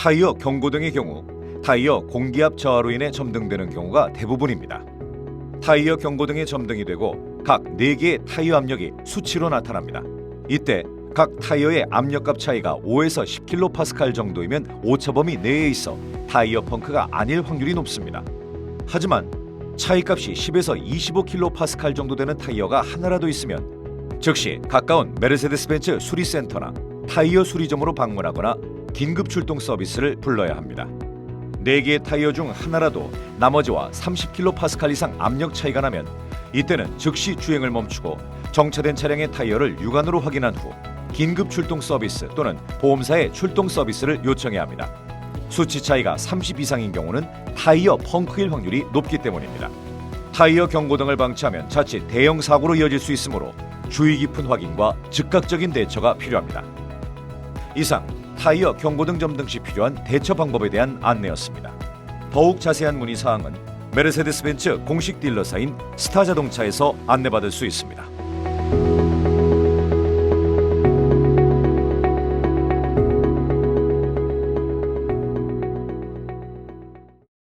타이어 경고 등의 경우 타이어 공기압 저하로 인해 점등되는 경우가 대부분입니다. 타이어 경고 등의 점등이 되고 각 4개의 타이어 압력이 수치로 나타납니다. 이때 각 타이어의 압력값 차이가 5에서 10kPa 정도이면 오차 범위 내에 있어 타이어 펑크가 아닐 확률이 높습니다. 하지만 차이값이 10에서 25kPa 정도 되는 타이어가 하나라도 있으면 즉시 가까운 메르세데스 벤츠 수리센터나 타이어 수리점으로 방문하거나 긴급 출동 서비스를 불러야 합니다. 4개의 타이어 중 하나라도 나머지와 30kPa 이상 압력 차이가 나면 이때는 즉시 주행을 멈추고 정차된 차량의 타이어를 육안으로 확인한 후 긴급 출동 서비스 또는 보험사의 출동 서비스를 요청해야 합니다. 수치 차이가 30 이상인 경우는 타이어 펑크일 확률이 높기 때문입니다. 타이어 경고등을 방치하면 자칫 대형 사고로 이어질 수 있으므로 주의 깊은 확인과 즉각적인 대처가 필요합니다. 이상 타이어 경고등 점 등 시 필요한 대처 방법에 대한 안내였습니다. 더욱 자세한 문의 사항은 메르세데스 벤츠 공식 딜러사인 스타 자동차에서 안내받을 수 있습니다.